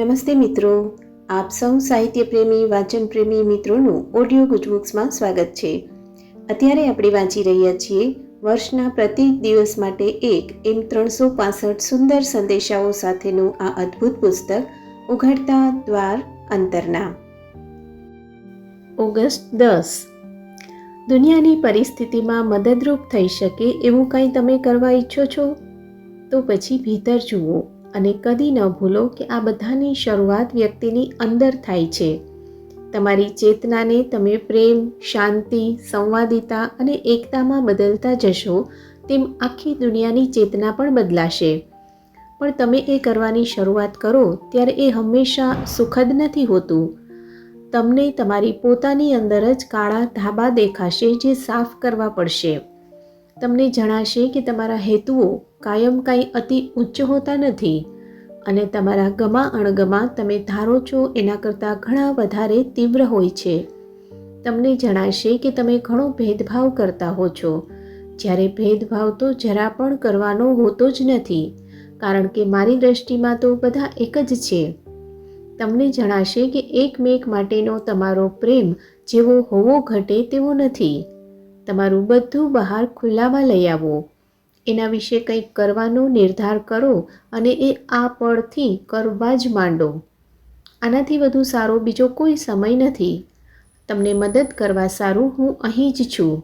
નમસ્તે મિત્રો. આપ સૌ સાહિત્ય પ્રેમી વાંચન પ્રેમી મિત્રોનું ઓડિયો ગુજબુક્સમાં સ્વાગત છે. અત્યારે આપણે વાંચી રહ્યા છીએ વર્ષના પ્રત્યેક દિવસ માટે એક એમ ત્રણસો પાસઠ સુંદર સંદેશાઓ સાથેનું આ અદ્ભુત પુસ્તક, ઉઘડતા દ્વાર અંતરના. ઓગસ્ટ દસ. દુનિયાની પરિસ્થિતિમાં મદદરૂપ થઈ શકે એવું કંઈ તમે કરવા ઈચ્છો છો? તો પછી ભીતર જુઓ. અને કદી ન ભૂલો કે આ બધાની શરૂઆત વ્યક્તિની અંદર થાય છે. તમારી ચેતનાને તમે પ્રેમ, શાંતિ, સંવાદિતા અને એકતામાં બદલતા જશો, તેમ આખી દુનિયાની ચેતના પણ બદલાશે. પણ તમે એ કરવાની શરૂઆત કરો ત્યારે એ હંમેશા સુખદ નથી હોતું. તમને તમારી પોતાની અંદર જ કાળા ધાબા દેખાશે જે સાફ કરવા પડશે. તમને જણાશે કે તમારા હેતુઓ કાયમ કાંઈ અતિ ઉચ્ચ હોતા નથી અને તમારા ગમા અણગમા તમે ધારો છો એના કરતાં ઘણા વધારે તીવ્ર હોય છે. તમને જણાશે કે તમે ઘણો ભેદભાવ કરતા હો છો. જ્યારે ભેદભાવ તો જરા પણ કરવાનો હોતો જ નથી, કારણ કે મારી દ્રષ્ટિમાં તો બધા એક જ છે. તમને જણાશે કે એકમેક માટેનો તમારો પ્રેમ જેવો હોવો ઘટે તેવો નથી. તમારું બધું બહાર ખુલ્લામાં લઈ આવો. એના વિશે કંઈક કરવાનો નિર્ધાર કરો અને એ આ પળથી કરવા જ માંડો. આનાથી વધુ સારો બીજો કોઈ સમય નથી. તમને મદદ કરવા સારું હું અહીં જ છું.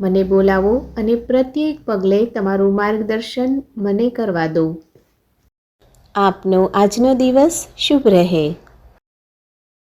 મને બોલાવો અને પ્રત્યેક પગલે તમારું માર્ગદર્શન મને કરવા દો. આપનો આજનો દિવસ શુભ રહે.